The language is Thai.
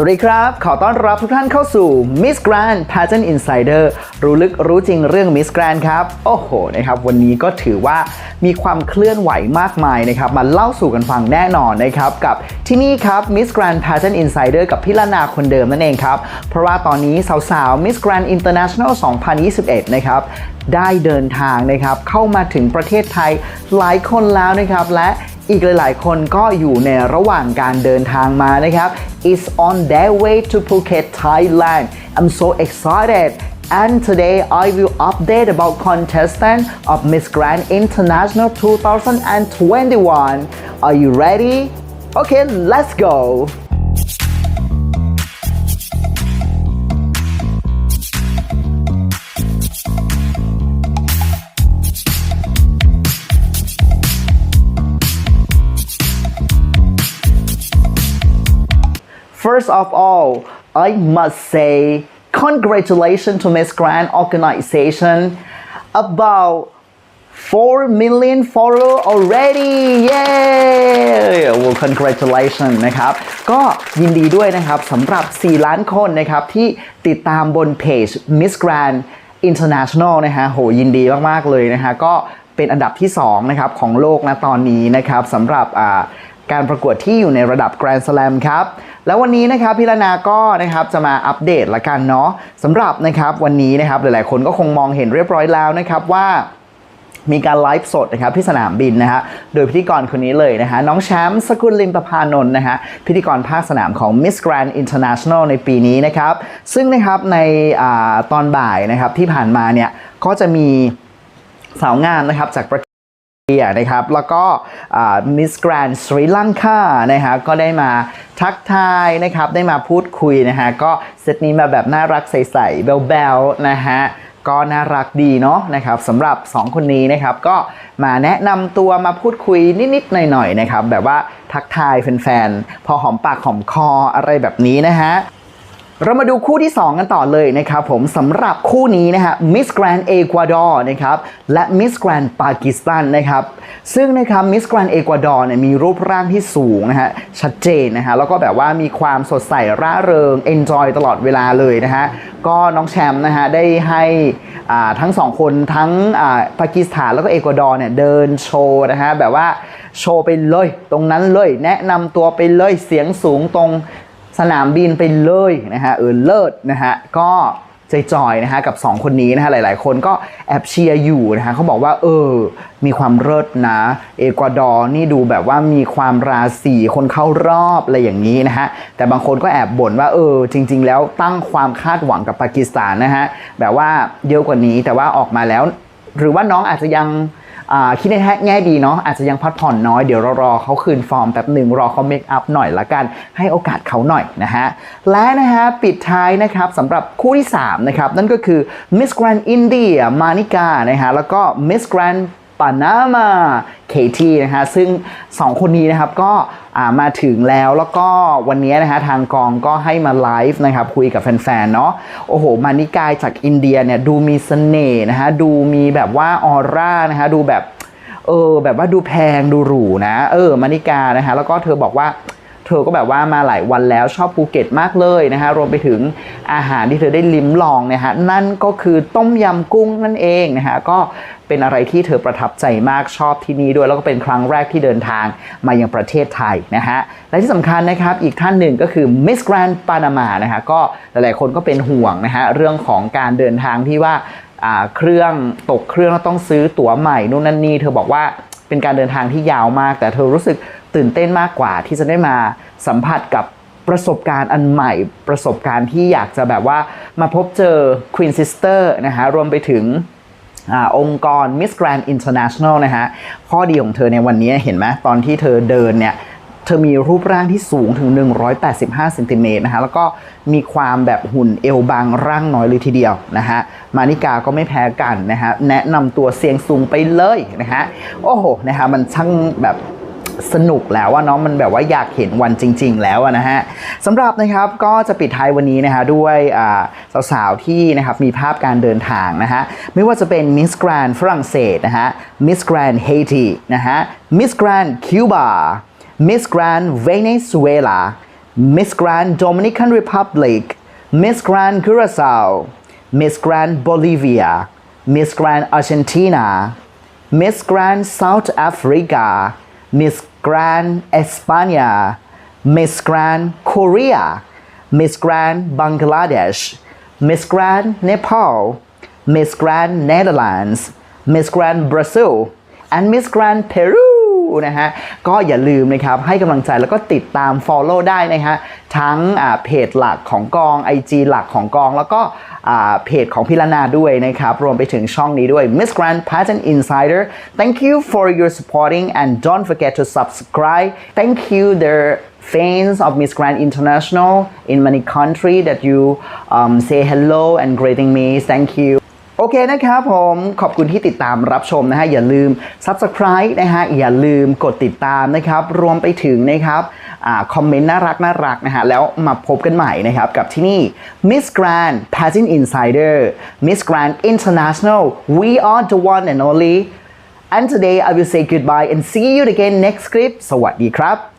สวัสดีครับ ขอต้อนรับทุกท่านเข้าสู่ Miss Grand Pageant Insider รู้ลึกรู้จริงเรื่อง Miss Grand ครับ โอ้โหนะครับวันนี้ก็ถือว่ามีความเคลื่อนไหวมากมายนะครับมาเล่าสู่กันฟังแน่นอนนะครับ กับที่นี่ครับ Miss Grand Pageant Insider กับพี่ลานาคนเดิมนั่นเองครับ เพราะว่าตอนนี้สาวๆ Miss Grand International 2021 นะครับได้เดินทางนะครับเข้ามาถึงประเทศไทยหลายคนแล้วนะครับและ อีกหลาย ๆ คนก็อยู่ในระหว่างการเดินทางมานะครับ is on their way to Phuket Thailand I'm so excited and today I will update about contestant of Miss Grand International 2021 are you ready okay let's go First of all, I must say congratulations to Miss Grand Organization about 4 million follower already yay well congratulations นะครับ ก็ยินดีด้วยนะครับสำหรับ 4 ล้านคนนะครับ ที่ติดตามบนเพจ Miss Grand International นะฮะ โห ยินดีมาก ๆ เลยนะฮะ ก็เป็นอันดับที่ 2 นะครับ ของโลกนะตอนนี้นะครับสำหรับอ่า การประกวดที่อยู่ในระดับ Grand Slam ครับ แล้ววันนี้นะครับพี่ลนาก็นะครับจะมาอัปเดตละกันเนาะสำหรับนะครับวันนี้นะครับหลายๆคนก็คงมองเห็นเรียบร้อยแล้วนะครับว่ามีการไลฟ์สดนะครับที่สนามบินนะฮะ โดยพิธีกรคนนี้เลยนะฮะ น้องแชมป์สกุลลิมประพานนท์นะฮะ พิธีกรภาคสนามของ Miss Grand International ในปีนี้นะครับ ซึ่งนะครับในอตอนบ่ายนะครับที่ผ่านมาเนี่ย ก็จะมีสาวงามนะครับจากประ เดียนะครับแล้วก็มิสแกรนด์สรีลังกานะฮะก็ได้มาทักทายนะครับได้มาพูดคุยนะฮะก็เซตนี้มาแบบน่ารักใสๆแบลๆนะฮะก็น่ารักดีเนาะนะครับสำหรับ 2 คนนี้นะครับก็มาแนะนำตัวมาพูดคุยนิดๆหน่อยๆนะครับแบบว่าทักทายแฟนๆพอหอมปากหอมคออะไรแบบนี้นะฮะ เรามาดูคู่ที่ 2 กันต่อเลยนะครับผมสำหรับคู่นี้นะฮะ Miss Grand Ecuador นะครับและ Miss Grand Pakistan นะครับซึ่งนะครับ Miss Grand Ecuador เนี่ยมีรูปร่างที่สูงนะฮะชัดเจนนะฮะแล้วก็แบบว่ามีความสดใสร่าเริง enjoy ตลอดเวลาเลยนะฮะก็น้องแชมป์นะฮะได้ให้ทั้งสองคนทั้งปากีสถานแล้วก็เอกวาดอร์เนี่ยเดินโชว์นะฮะแบบว่าโชว์ไปเลย ตรงนั้นเลยแนะนำตัวไปเลยเสียงสูงตรง สนามบินไปเลยนะฮะเออเลิศนะฮะก็ใจจอยนะฮะกับ 2 คนนี้นะฮะหลาย ๆ คนก็แอบเชียร์อยู่นะฮะเขาบอกว่า เออ มีความเลิศนะ เอกวาดอร์นี่ดูแบบว่ามีความราศีคนเข้ารอบอะไรอย่างนี้นะฮะแต่บางคนก็แอบบ่นว่าเออ จริง ๆ แล้วตั้งความคาดหวังกับปากีสถานนะฮะแบบว่าเยอะกว่านี้แต่ว่าออกมาแล้ว หรือว่าน้องอาจจะยัง คิดในแง่ดีเนาะอาจจะยังพักผ่อนน้อยเดี๋ยวเรารอเขาคืนฟอร์มแป๊บหนึ่งรอเขาเมคอัพหน่อยละกัน ให้โอกาสเขาหน่อยนะฮะ และนะฮะ ปิดท้ายนะครับสำหรับคู่ที่ 3 นะครับ นั่นก็คือ Miss Grand India มานิกานะฮะแล้วก็ Miss Grand ปานามาเคทีนะฮะซึ่ง 2 คนนี้นะครับก็มาถึงแล้วแล้วก็วันนี้นะฮะทางกองก็ให้มาไลฟ์นะครับคุยกับแฟนๆเนาะโอ้โห มานิกายจากอินเดียเนี่ยดูมีเสน่ห์นะฮะดูมีแบบว่าออร่านะฮะดูแบบเออแบบว่าดูแพงดูหรูนะเออมานิกานะฮะแล้วก็เธอบอกว่า เธอก็แบบว่ามาหลายวันแล้วชอบภูเก็ตมากเลยนะฮะรวมไปถึงอาหารที่เธอได้ลิ้มลองนะฮะนั่นก็คือต้มยำกุ้งนั่นเองนะฮะก็เป็นอะไรที่เธอประทับใจมากชอบที่นี่ด้วย แล้วก็เป็นครั้งแรกที่เดินทางมายังประเทศไทยนะฮะและที่สำคัญนะครับอีกท่านหนึ่งก็คือ Miss Grand Panama นะฮะก็หลายๆคนก็เป็นห่วงนะฮะเรื่องของการเดินทางที่ว่าอ่าเครื่องตกเครื่องแล้วต้องซื้อตั๋วใหม่นู่นนั่นนี่เธอบอกว่าเป็นการเดินทางที่ยาวมาก แต่เธอรู้สึก ตื่นเต้นมากกว่าที่จะได้มาสัมผัสกับประสบการณ์อันใหม่ประสบการณ์ที่อยากจะแบบว่ามาพบเจอ Queen Sister นะฮะรวมไปถึงอองค์กร Miss Grand International นะฮะข้อดีของเธอในวันนี้เห็นไหมตอนที่เธอเดินเนี่ยเธอมีรูปร่างที่สูงถึง 185เซนติเมตรนะฮะแล้วก็มีความแบบหุ่นเอวบางร่างน้อยเลยทีเดียวนะฮะมานิกาก็ไม่แพ้กันนะฮะแนะนำตัวเสียงสูงไปเลยนะฮะโอ้โหนะฮะมันช่างแบบ สนุกแล้วว่าน้องมันแบบว่าอยากเห็นวันจริง ๆ แล้วนะฮะสำหรับนะครับก็จะปิดท้ายวันนี้นะฮะด้วยสาวๆที่นะครับมีภาพการเดินทางนะฮะไม่ว่าจะเป็นมิสแกรนฝรั่งเศสนะฮะมิสแกรนเฮตินะฮะมิสแกรนคิวบามิสแกรนเวเนซุเอลา Miss Grand Dominican Republic Miss Grand Curacao Miss Grand Bolivia Miss Grand Argentina Miss Grand South Africa Miss Grand España Miss Grand Korea Miss Grand Bangladesh Miss Grand Nepal Miss Grand Netherlands Miss Grand Brazil and Miss Grand Peru นะฮะ ก็อย่าลืมนะครับให้กำลังใจแล้วก็ติดตาม Follow ได้นะฮะ ทั้งเพจหลักของกอง IG หลักของกอง แล้วก็เพจของพี่ลนาด้วยนะครับ รวมไปถึงช่องนี้ด้วย Miss Grand Pageant Insider thank you for your supporting and don't forget to subscribe thank you the fans of Miss Grand International in many country that you um, say hello and greeting me thank you โอเคนะครับผมขอบคุณที่ติดตามรับชมนะฮะอย่าลืม Subscribe นะฮะอย่าลืมกดติดตามนะครับ รวมไปถึงนะครับอคอมเมนต์น่ารักน่ารักนะฮะแล้วมาพบกันใหม่นะครับกับที่นี่ Miss Grand Pageant Insider Miss Grand International we are the one and only and today I will say goodbye and see you again next clip สวัสดีครับ